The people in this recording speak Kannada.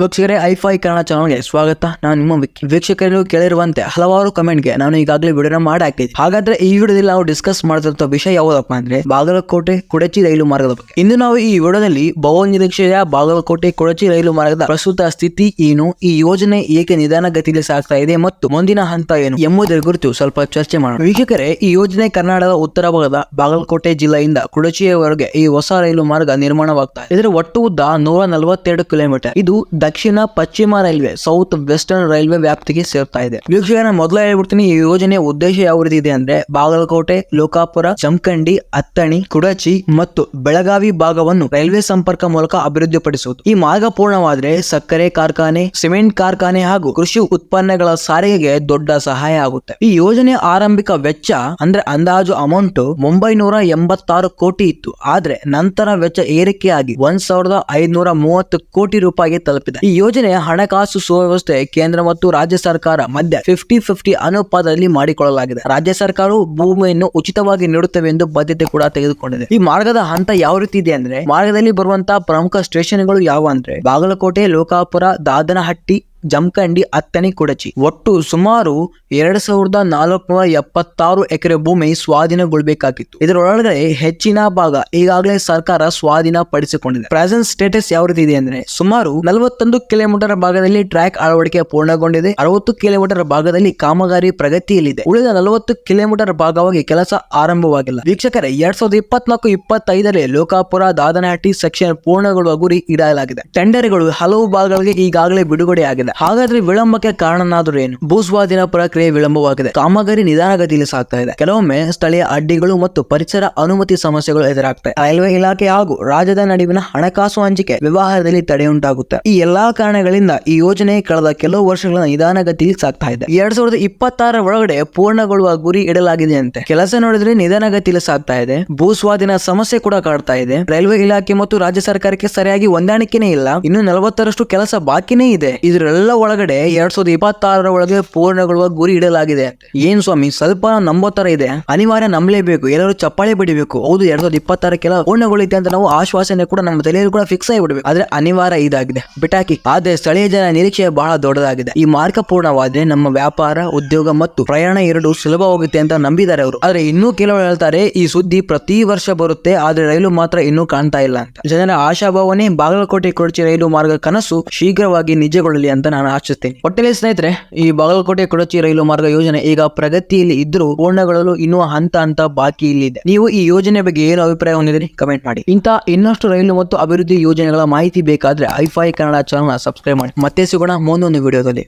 ವೀಕ್ಷಕರೇ, ಐಫೈ ಕನ್ನಡ ಚಾನಲ್ಗೆ ಸ್ವಾಗತ. ನಾನು ನಿಮ್ಮ ವೀಕ್ಷಕರಿಗೂ ವೀಕ್ಷಕರು ಕೇಳಿರುವಂತೆ ಹಲವಾರು ಕಮೆಂಟ್ಗೆ ನಾನು ಈಗಾಗಲೇ ವಿಡಿಯೋ ಮಾಡಿ ಹಾಗಾದ್ರೆ ಈ ವಿಡಿಯೋದಲ್ಲಿ ನಾವು ಡಿಸ್ಕಸ್ ಮಾಡ್ತಿರೋ ವಿಷಯ ಯಾವುದಪ್ಪ ಅಂದ್ರೆ, ಬಾಗಲಕೋಟೆ ಕುಡಚಿ ರೈಲು ಮಾರ್ಗದ ಬಗ್ಗೆ. ಇಂದು ನಾವು ಈ ವಿಡಿಯೋದಲ್ಲಿ ಬಹು ನಿರೀಕ್ಷೆಯ ಬಾಗಲಕೋಟೆ ಕೊಡಚಿ ರೈಲು ಮಾರ್ಗದ ಪ್ರಸ್ತುತ ಸ್ಥಿತಿ ಏನು, ಈ ಯೋಜನೆ ಏಕೆ ನಿಧಾನಗತಿಯಲ್ಲಿ ಸಾಗ್ತಾ ಇದೆ ಮತ್ತು ಮುಂದಿನ ಹಂತ ಏನು ಎಂಬುದರ ಕುರಿತು ಸ್ವಲ್ಪ ಚರ್ಚೆ ಮಾಡೋಣ. ವೀಕ್ಷಕರೇ, ಈ ಯೋಜನೆ ಕರ್ನಾಟಕದ ಉತ್ತರ ಭಾಗದ ಬಾಗಲಕೋಟೆ ಜಿಲ್ಲೆಯಿಂದ ಕುಡಚಿಯವರೆಗೆ ಈ ಹೊಸ ರೈಲು ಮಾರ್ಗ ನಿರ್ಮಾಣವಾಗ್ತಾ ಇದೆ. ಇದರ ಒಟ್ಟು ಉದ್ದ ನೂರ ನಲವತ್ತೆರಡು ಕಿಲೋಮೀಟರ್. ಇದು ದಕ್ಷಿಣ, ಪಶ್ಚಿಮ ರೈಲ್ವೆ, ಸೌತ್, ವೆಸ್ಟರ್ನ್ ರೈಲ್ವೆ ವ್ಯಾಪ್ತಿಗೆ ಸೇರ್ತಾ ಇದೆ. ವೀಕ್ಷಕರ ಮೊದಲ ಹೇಳ್ಬಿಡ್ತೀನಿ, ಈ ಯೋಜನೆಯ ಉದ್ದೇಶ ಯಾವ ರೀತಿ ಇದೆ ಅಂದ್ರೆ ಬಾಗಲಕೋಟೆ, ಲೋಕಾಪುರ ಜಮಖಂಡಿ ಅತ್ತಣಿ, ಕುಡಚಿ ಮತ್ತು ಬೆಳಗಾವಿ ಭಾಗವನ್ನು ರೈಲ್ವೆ ಸಂಪರ್ಕ ಮೂಲಕ ಅಭಿವೃದ್ಧಿಪಡಿಸುವುದು. ಈ ಮಾರ್ಗ ಪೂರ್ಣವಾದ್ರೆ ಸಕ್ಕರೆ ಕಾರ್ಖಾನೆ, ಸಿಮೆಂಟ್ ಕಾರ್ಖಾನೆ ಹಾಗೂ ಕೃಷಿ ಉತ್ಪನ್ನಗಳ ಸಾರಿಗೆಗೆ ದೊಡ್ಡ ಸಹಾಯ ಆಗುತ್ತೆ. ಈ ಯೋಜನೆ ಆರಂಭಿಕ ವೆಚ್ಚ ಅಂದ್ರೆ ಅಂದಾಜು ಅಮೌಂಟ್ ಒಂಬೈನೂರ ಎಂಬತ್ತಾರು ಕೋಟಿ ಇತ್ತು. ಆದ್ರೆ ನಂತರ ವೆಚ್ಚ ಏರಿಕೆಯಾಗಿ ಒಂದ್ ಸಾವಿರದ ಐದ್ನೂರ ಮೂವತ್ತು ಕೋಟಿ ರೂಪಾಯಿಗೆ ತಲುಪಿದೆ. ಈ ಯೋಜನೆಯ ಹಣಕಾಸು ಸುವ್ಯವಸ್ಥೆ ಕೇಂದ್ರ ಮತ್ತು ರಾಜ್ಯ ಸರ್ಕಾರ ಮಧ್ಯ ಫಿಫ್ಟಿ ಫಿಫ್ಟಿ ಅನುಪಾತದಲ್ಲಿ ಮಾಡಿಕೊಳ್ಳಲಾಗಿದೆ. ರಾಜ್ಯ ಸರ್ಕಾರವು ಭೂಮಿಯನ್ನು ಉಚಿತವಾಗಿ ನೀಡುತ್ತವೆ ಎಂದು ಬದ್ಧತೆ ಕೂಡ ತೆಗೆದುಕೊಂಡಿದೆ. ಈ ಮಾರ್ಗದ ಹಂತ ಯಾವ ರೀತಿ ಇದೆ ಅಂದ್ರೆ, ಮಾರ್ಗದಲ್ಲಿ ಬರುವಂತಹ ಪ್ರಮುಖ ಸ್ಟೇಷನ್ಗಳು ಯಾವ ಅಂದ್ರೆ, ಬಾಗಲಕೋಟೆ, ಲೋಕಾಪುರ, ದಾದನಹಟ್ಟಿ ಜಮಖಂಡಿ ಅತ್ತನಿ ಕೊಡಚಿ. ಒಟ್ಟು ಸುಮಾರು ಎರಡ್ ಸಾವಿರದ ನಾಲ್ಕುನೂರ ಎಪ್ಪತ್ತಾರು ಎಕರೆ ಭೂಮಿ ಸ್ವಾಧೀನಗೊಳ್ಬೇಕಾಗಿತ್ತು. ಇದರೊಳಗಡೆ ಹೆಚ್ಚಿನ ಭಾಗ ಈಗಾಗಲೇ ಸರ್ಕಾರ ಸ್ವಾಧೀನ ಪಡಿಸಿಕೊಂಡಿದೆ ಪ್ರೆಸೆಂಟ್ ಸ್ಟೇಟಸ್ ಯಾವ ರೀತಿ ಇದೆ ಅಂದ್ರೆ, ಸುಮಾರು ನಲವತ್ತೊಂದು ಕಿಲೋಮೀಟರ್ ಭಾಗದಲ್ಲಿ ಟ್ರ್ಯಾಕ್ ಅಳವಡಿಕೆ ಪೂರ್ಣಗೊಂಡಿದೆ. ಅರವತ್ತು ಕಿಲೋಮೀಟರ್ ಭಾಗದಲ್ಲಿ ಕಾಮಗಾರಿ ಪ್ರಗತಿಯಲ್ಲಿದೆ. ಉಳಿದ ನಲವತ್ತು ಕಿಲೋಮೀಟರ್ ಭಾಗವಾಗಿ ಕೆಲಸ ಆರಂಭವಾಗಿಲ್ಲ. ವೀಕ್ಷಕರೇ, ಎರಡ್ ಸಾವಿರದ ಇಪ್ಪತ್ನಾಲ್ಕು ಇಪ್ಪತ್ತೈದರಲ್ಲಿ ಲೋಕಾಪುರ ದಾದನಹಟ್ಟಿ ಸೆಕ್ಷನ್ ಪೂರ್ಣಗೊಳ್ಳುವ ಗುರಿ ಇಡಲಾಗಿದೆ. ಟೆಂಡರ್ಗಳು ಹಲವು ಭಾಗಗಳಿಗೆ ಈಗಾಗಲೇ ಬಿಡುಗಡೆಯಾಗಿದೆ. ಹಾಗಾದ್ರೆ ವಿಳಂಬಕ್ಕೆ ಕಾರಣನಾದರೂ ಏನು? ಭೂಸ್ವಾಧೀನ ಪ್ರಕ್ರಿಯೆ ವಿಳಂಬವಾಗಿದೆ. ಕಾಮಗಾರಿ ನಿಧಾನಗತಿಯಲ್ಲಿ ಸಾಗ್ತಾ ಇದೆ. ಕೆಲವೊಮ್ಮೆ ಸ್ಥಳೀಯ ಅಡ್ಡಿಗಳು ಮತ್ತು ಪರಿಸರ ಅನುಮತಿ ಸಮಸ್ಯೆಗಳು ಎದುರಾಗ್ತವೆ. ರೈಲ್ವೆ ಇಲಾಖೆ ಹಾಗೂ ರಾಜ್ಯದ ನಡುವಿನ ಹಣಕಾಸು ಹಂಚಿಕೆ ವ್ಯವಹಾರದಲ್ಲಿ ತಡೆಯುಂಟಾಗುತ್ತೆ. ಈ ಎಲ್ಲಾ ಕಾರಣಗಳಿಂದ ಈ ಯೋಜನೆ ಕಳೆದ ಕೆಲವು ವರ್ಷಗಳ ನಿಧಾನಗತಿಯಲ್ಲಿ ಸಾಗ್ತಾ ಇದೆ. ಎರಡ್ ಸಾವಿರದ ಇಪ್ಪತ್ತಾರ ಒಳಗಡೆ ಪೂರ್ಣಗೊಳ್ಳುವ ಗುರಿ ಇಡಲಾಗಿದೆ ಅಂತೆ ಕೆಲಸ ನೋಡಿದ್ರೆ ನಿಧಾನಗತಿಯಲ್ಲಿ ಸಾಗ್ತಾ ಇದೆ. ಭೂಸ್ವಾಧೀನ ಸಮಸ್ಯೆ ಕೂಡ ಕಾಡ್ತಾ ಇದೆ. ರೈಲ್ವೆ ಇಲಾಖೆ ಮತ್ತು ರಾಜ್ಯ ಸರ್ಕಾರಕ್ಕೆ ಸರಿಯಾಗಿ ಹೊಂದಾಣಿಕೆನೇ ಇಲ್ಲ. ಇನ್ನು ನಲವತ್ತರಷ್ಟು ಕೆಲಸ ಬಾಕಿನೇ ಇದೆ. ಇದರೆಲ್ಲ ಒಳಗಡೆ ಎರಡ್ ಸಾವಿರದ ಇಪ್ಪತ್ತಾರರ ಒಳಗೆ ಪೂರ್ಣಗೊಳ್ಳುವ ಗುರಿ ಇಡಲಾಗಿದೆ. ಏನ್ ಸ್ವಾಮಿ, ಸ್ವಲ್ಪ ನಂಬೋ ತರ ಇದೆ. ಅನಿವಾರ್ಯ ನಂಬಲೇಬೇಕು. ಎಲ್ಲರೂ ಚಪ್ಪಾಳೆ ಬಿಡಬೇಕು. ಹೌದು, ಎರಡ್ ಸಾವಿರದ ಇಪ್ಪತ್ತಾರಕ್ಕೆಲ್ಲ ಪೂರ್ಣಗೊಳ್ಳುತ್ತೆ ಅಂತ ನಾವು ಆಶ್ವಾಸನೆ ಕೂಡ ನಮ್ಮ ತಲೆಯಲ್ಲಿ ಕೂಡ ಫಿಕ್ಸ್ ಆಗಿಬಿಡ್ಬೇಕು. ಆದ್ರೆ ಅನಿವಾರ್ಯ ಇದಾಗಿದೆ. ಬಿಟಾಕಿ, ಆದ್ರೆ ಸ್ಥಳೀಯ ಜನ ನಿರೀಕ್ಷೆ ಬಹಳ ದೊಡ್ಡದಾಗಿದೆ. ಈ ಮಾರ್ಗ ಪೂರ್ಣವಾದ್ರೆ ನಮ್ಮ ವ್ಯಾಪಾರ, ಉದ್ಯೋಗ ಮತ್ತು ಪ್ರಯಾಣ ಎರಡು ಸುಲಭವಾಗುತ್ತೆ ಅಂತ ನಂಬಿದ್ದಾರೆ ಅವರು. ಆದ್ರೆ ಇನ್ನೂ ಕೆಲವರು ಹೇಳ್ತಾರೆ, ಈ ಸುದ್ದಿ ಪ್ರತಿ ವರ್ಷ ಬರುತ್ತೆ, ಆದ್ರೆ ರೈಲು ಮಾತ್ರ ಇನ್ನೂ ಕಾಣ್ತಾ ಇಲ್ಲ ಅಂತ. ಜನರ ಆಶಾಭಾವನೆ ಬಾಗಲಕೋಟೆ ಕೊಡಚಿ ರೈಲು ಮಾರ್ಗ ಕನಸು ಶೀಘ್ರವಾಗಿ ನಿಜಗೊಳ್ಳಲಿ ಅಂತ ನಾನು ಆಶಿಸ್ತೇನೆ ಒಟ್ಟಿನಲ್ಲಿ ಸ್ನೇಹಿತರೆ, ಈ ಬಾಗಲಕೋಟೆ ಕೊಡಚಿ ರೈಲು ಮಾರ್ಗ ಯೋಜನೆ ಈಗ ಪ್ರಗತಿಯಲ್ಲಿ ಇದ್ರೂ ಪೂರ್ಣಗೊಳ್ಳಲು ಇನ್ನೂ ಹಂತ ಹಂತ ಬಾಕಿ ಇಲ್ಲಿದೆ. ನೀವು ಈ ಯೋಜನೆ ಬಗ್ಗೆ ಏನು ಅಭಿಪ್ರಾಯ ಹೊಂದಿದ್ರಿ ಕಮೆಂಟ್ ಮಾಡಿ. ಇಂಥ ಇನ್ನಷ್ಟು ರೈಲು ಮತ್ತು ಅಭಿವೃದ್ಧಿ ಯೋಜನೆಗಳ ಮಾಹಿತಿ ಬೇಕಾದ್ರೆ ಐಫೈ ಕನ್ನಡ ಚಾನಲ್ ಸಬ್ಸ್ಕ್ರೈಬ್ ಮಾಡಿ. ಮತ್ತೆ ಸಿಗೋಣ ಮುಂದೊಂದು ವಿಡಿಯೋದಲ್ಲಿ.